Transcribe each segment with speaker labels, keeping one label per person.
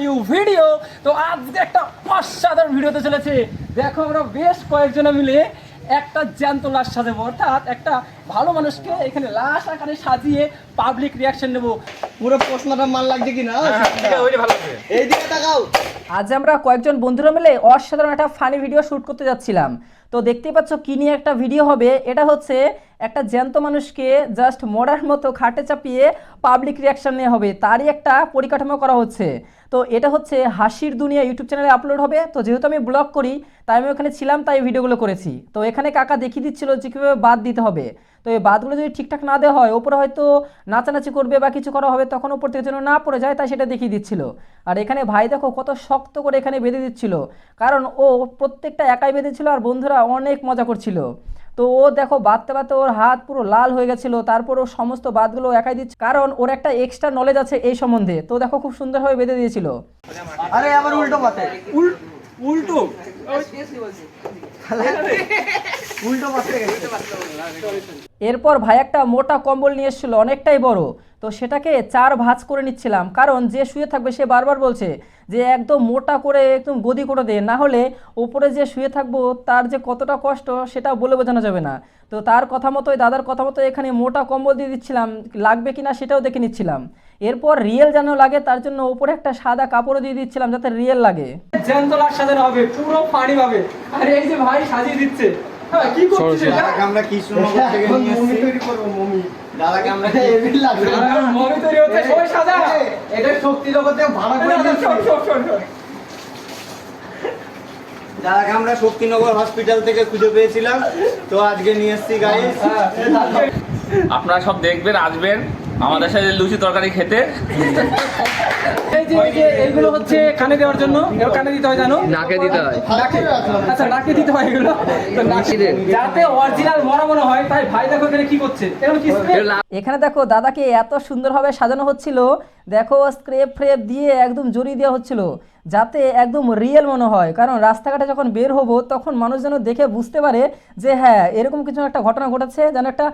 Speaker 1: New video তো আজকে একটা অসাধারণ ভিডিওতে চলেছে। দেখো আমরা বেশ কয়েকজনে মিলে একটা জ্যান্ত লাশ সাজাবো। অর্থাৎ একটা ভালো মানুষকে এখানে লাশ আকারে সাজিয়ে পাবলিক রিয়াকশন নেব।
Speaker 2: পুরো প্রশ্নটা মাল লাগছে কিনা?
Speaker 1: হ্যাঁ,
Speaker 2: এইদিকে তাকাও।
Speaker 3: আজ আমরা কয়েকজন বন্ধুরা মিলে অসাধারণ একটা ফানি ভিডিও শ্যুট করতে যাচ্ছিলাম। তো দেখতেই পাচ্ছ কি নিয়ে একটা ভিডিও হবে। এটা হচ্ছে একটা জ্যান্ত মানুষকে জাস্ট মরার মতো খাটে চাপিয়ে পাবলিক রিয়াকশন নেওয়া হবে। তারই একটা পরিকাঠামো করা হচ্ছে। তো এটা হচ্ছে হাসির দুনিয়া ইউটিউব চ্যানেলে আপলোড হবে। তো যেহেতু আমি ব্লগ করি, তাই আমি ওখানে ছিলাম, তাই ভিডিওগুলো করেছি। তো এখানে কাকা দেখিয়ে দিচ্ছিল যে কীভাবে বাদ দিতে হবে। তো এই বাদগুলো যদি ঠিকঠাক না দেওয়া হয়, ওপরে হয়তো নাচানাচি করবে বা কিছু করা হবে, তখন ওপর থেকে যেন না পড়ে যায়, তাই সেটা দেখিয়ে দিচ্ছিল। আর এখানে ভাই দেখো কত শক্ত করে এখানে বেঁধে দিচ্ছিল। কারণ ও প্রত্যেকটা একাই বেঁধেছিল, আর বন্ধুরা অনেক মজা করছিল। তো ও দেখো বাঁধতে বাঁধতে ওর হাত পুরো লাল হয়ে গেছিল তারপর ও সমস্ত বাদগুলো একাই দিচ্ছে। কারণ ওর একটা এক্সট্রা নলেজ আছে এই সম্বন্ধে তো দেখো খুব সুন্দরভাবে বেঁধে দিয়েছিল।
Speaker 2: আরে আবার উল্টো পাতে
Speaker 1: উল্টো?
Speaker 3: এরপর ভাই একটা মোটা কম্বল নিয়ে এসেছিল অনেকটাই বড়। তো সেটাকে চার ভাঁজ করে নিচ্ছিলাম কারণ যে শুয়ে থাকবে সে বারবার বলছে যে একদম মোটা করে একদম গদি করে দে না হলে উপরে যে শুয়ে থাকব তার যে কতটা কষ্ট সেটা বলে বোঝানো যাবে না। তো তার কথা মতোই দাদার কথা মতো এখানে মোটা কম্বল দিয়ে দিচ্ছিলাম লাগবে কি না সেটাও দেখে নিচ্ছিলাম। এরপর রিয়েল যেন লাগে তার জন্য উপরে একটা সাদা কাপড়ও দিয়ে দিচ্ছিলাম যাতে রিয়েল লাগে।
Speaker 1: জ্যান্ত লাশ সাজানো হবে পুরো ফানি ভাবে। আর এই যে ভাই সাজিয়ে দিচ্ছে। হ্যাঁ, কি
Speaker 4: দাদাকে আমরা কৃষ্ণনগর থেকে নিয়ে এসেছি
Speaker 2: তৈরি করব মমি।
Speaker 4: দাদাকে আমরা
Speaker 2: হেভি লাগবে।
Speaker 1: মমি তৈরি হচ্ছে সবাই সাজা।
Speaker 2: এটা শক্তি জগতে ভাড়া করে
Speaker 1: শোন, শোন, শোন, শোন, শোন।
Speaker 4: দাদাকে আমরা শক্তিনগর হসপিটাল থেকে খুঁজে পেয়েছিলাম। তো আজকে নিয়ে এসেছি গাইস
Speaker 1: হ্যাঁ,
Speaker 5: আপনারা সব দেখবেন আসবেন। আমাদের সাথে লুচি তরকারি খেতে।
Speaker 1: এই যে এই যে এইগুলো হচ্ছে কানে দেওয়ার জন্য। এগুলো কানে দিতে হয় জানো?
Speaker 6: নাকে দিতে হয়।
Speaker 1: নাকে। আচ্ছা নাকে দিতে হয় এগুলো। তো নাকে যাতে অরিজিনাল মরা মনে হয় তাই ভাই দেখো এখানে কি করছে। এরকম কি
Speaker 3: এখানে দেখো দাদাকে এত সুন্দরভাবে সাজানো হচ্ছিল। দেখো স্ক্রেপ ফ্রেপ দিয়ে একদম জড়িয়ে দেওয়া হচ্ছিল। যাতে একদম রিয়েল মনে হয়। কারণ রাস্তাঘাটে যখন বের হব, তখন মানুষ যেন দেখে বুঝতে পারে যে হ্যাঁ এরকম কিছু একটা ঘটনা ঘটেছে, যেন একটা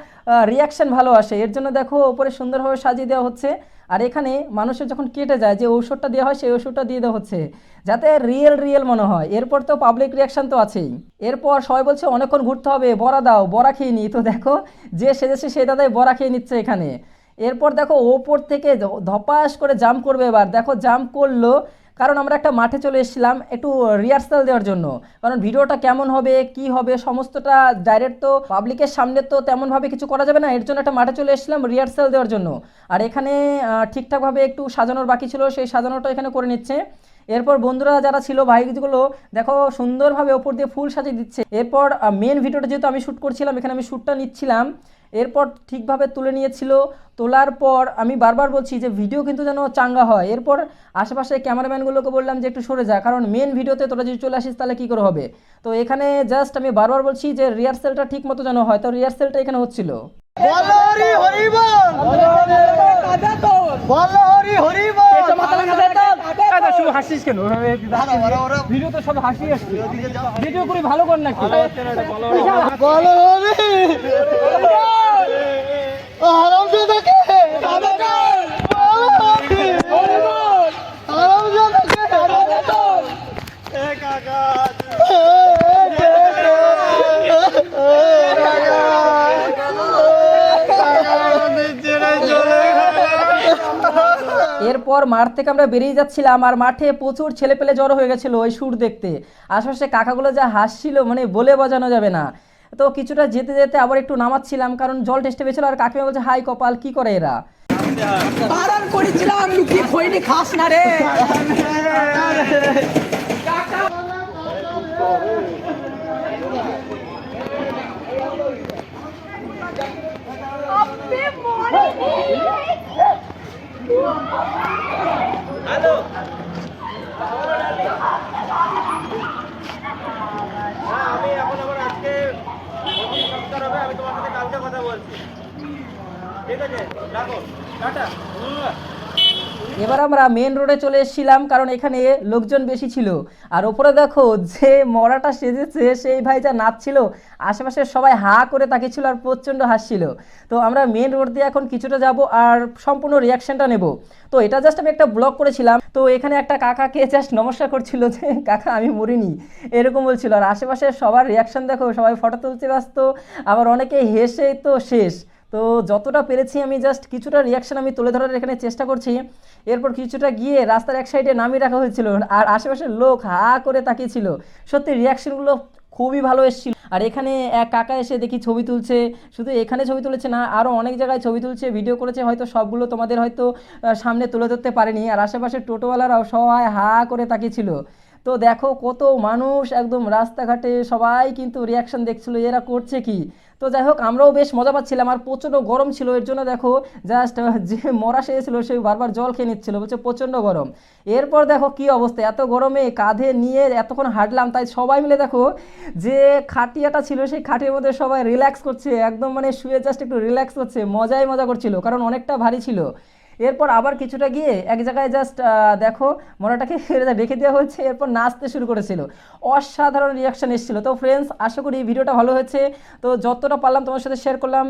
Speaker 3: রিয়াকশন ভালো আসে। এর জন্য দেখো ওপরে সুন্দরভাবে সাজিয়ে দেওয়া হচ্ছে। আর এখানে মানুষের যখন কেটে যায়, যে ঔষধটা দেওয়া হয়, সেই ওষুধটা দিয়ে দেওয়া হচ্ছে। যাতে রিয়েল রিয়েল মনে হয়। এরপর তো পাবলিক রিয়াকশন তো আছেই। এরপর সবাই বলছে, অনেকক্ষণ ঘুরতে হবে, বড়া দাও, বড়া খেয়ে নি। তো দেখো, যে সেজেছে সে দাদাই বড়া খেয়ে নিচ্ছে এখানে। এরপর দেখো ওপর থেকে ধপাস করে জাম্প করবে এবার। দেখো জাম্প করল কারণ আমরা একটা মাঠে চলে এসেছিলাম একটু রিহার্সাল দেওয়ার জন্য। কারণ ভিডিওটা কেমন হবে, কি হবে, সমস্তটা ডাইরেক্ট তো পাবলিকের সামনে তো তেমনভাবে কিছু করা যাবে না, এর জন্য একটা মাঠে চলে এসেছিলাম রিহার্সাল দেওয়ার জন্য। আর এখানে ঠিকঠাকভাবে একটু সাজানোর বাকি ছিল, সেই সাজানোটা এখানে করে নিচ্ছে। এরপর বন্ধুরা যারা ছিল বাইকগুলো দেখো সুন্দরভাবে ওপর দিয়ে ফুল সাজিয়ে দিচ্ছে। এরপর মেন ভিডিওটা যেহেতু আমি শ্যুট করছিলাম এখানে আমি শ্যুটটা নিচ্ছিলাম। এরপর ঠিকভাবে তুলে নিয়েছিল। তোলার পর আমি বারবার বলছি যে ভিডিও কিন্তু যেন চাঙ্গা হয়। এরপর আশেপাশে ক্যামেরাম্যানগুলোকে বললাম যে একটু সরে যা কারণ মেন ভিডিওতে তোরা যদি চলে আসিস তাহলে কী করে হবে? তো এখানে জাস্ট আমি বারবার বলছি যে রিহার্সেলটা ঠিক মতো যেন হয়। তো রিহার্সেলটা এখানে হচ্ছিল।
Speaker 2: বলো হরি হরি
Speaker 1: দাদা, শুধু হাসিস কেন? ভিডিও তো সব হাসি আসছে। ভিডিও করে ভালো কর নাকি?
Speaker 2: বলো থাকে
Speaker 3: এরপর মাঠ থেকে আমরা বেরিয়ে যাচ্ছিলাম আর মাঠে প্রচুর ছেলে পেলে জড়ো হয়ে গেছিল ওই সুর দেখতে। আশেপাশে কাকাগুলো যা হাসছিল মানে বলে বোঝানো যাবে না। তো কিছুটা যেতে যেতে আবার একটু নামাচ্ছিলাম কারণ জল টেস্টে পেয়েছিল আর কাকিমা বলছে হাই কপাল কি করে এরা?
Speaker 7: বারণ করেছিলাম লুকিয়ে খৈনি খাস না রে
Speaker 4: আমি এখন আবার আজকে সপ্তাহ হবে আমি তোমার সাথে কালকে কথা বলছি ঠিক আছে রাখো টাটা
Speaker 3: এবার আমরা মেন রোডে চলে এসেছিলাম, কারণ এখানে লোকজন বেশি ছিল। আর ওপরে দেখো, যে মরাটা সেজেছে, সেই ভাই যা নাচছিল। আশেপাশে সবাই হা করে তাকিয়েছিল আর প্রচণ্ড হাসছিল। তো আমরা মেন রোড দিয়ে এখন কিছুটা যাব আর সম্পূর্ণ রিয়াকশনটা নেব। তো এটা জাস্ট আমি একটা ব্লগ করেছিলাম। তো এখানে একটা কাকাকে জাস্ট নমস্কার করছিল যে, কাকা, আমি মরিনি। এরকম বলছিল। আর আশেপাশে সবার রিয়াকশন দেখো, সবাই ফটো তুলতে ব্যস্ত। আবার অনেকে হেসে তো শেষ। তো যতটা পেরেছি আমি জাস্ট কিছুটা রিয়াকশন আমি তুলে ধরার এখানে চেষ্টা করছি। এরপর কিছুটা গিয়ে রাস্তার এক সাইডে নামিয়ে রাখা হয়েছিল আর আশেপাশের লোক হা করে তাকিয়েছিল। সত্যি রিয়াকশনগুলো খুবই ভালো এসেছিল। আর এখানে এক কাকা এসে দেখি ছবি তুলছে। শুধু এখানে ছবি তুলেছে না আরও অনেক জায়গায় ছবি তুলছে ভিডিও করেছে। হয়তো সবগুলো তোমাদের হয়তো সামনে তুলে ধরতে পারেনি। আর আশেপাশের টোটোওয়ালারাও সবাই হা করে তাকিয়েছিল। তো দেখো কত মানুষ একদম রাস্তাঘাটে সবাই কিন্তু রিয়াকশন দেখছিল এরা করছে কি? তো যাই হোক আমরাও বেশ মজা পাচ্ছিলাম আর প্রচণ্ড গরম ছিল। এর জন্য দেখো জাস্ট যে মরা সেছিল সে বারবার জল খেয়ে নিচ্ছিল, বলছে প্রচণ্ড গরম। এরপর দেখো কি অবস্থা, এত গরমে কাঁধে নিয়ে এতক্ষণ হাঁটলাম, তাই সবাই মিলে দেখো যে খাটিয়াটা ছিল, সেই খাটিয়ার মধ্যে সবাই রিল্যাক্স করছে, একদম মানে শুয়ে জাস্ট একটু রিল্যাক্স করছে মজাই মজা করছিল, কারণ অনেকটা ভারী ছিল। এরপর আবার কিছুটা গিয়ে এক জায়গায় জাস্ট দেখো মোড়াটাকে রেখে দেওয়া হচ্ছে, এরপর নাচতে শুরু করেছিল। অসাধারণ রিয়াকশন এসেছিল। তো ফ্রেন্ডস আশা করি ভিডিওটা ভালো হয়েছে। তো যতটা পারলাম তোমার সাথে শেয়ার করলাম।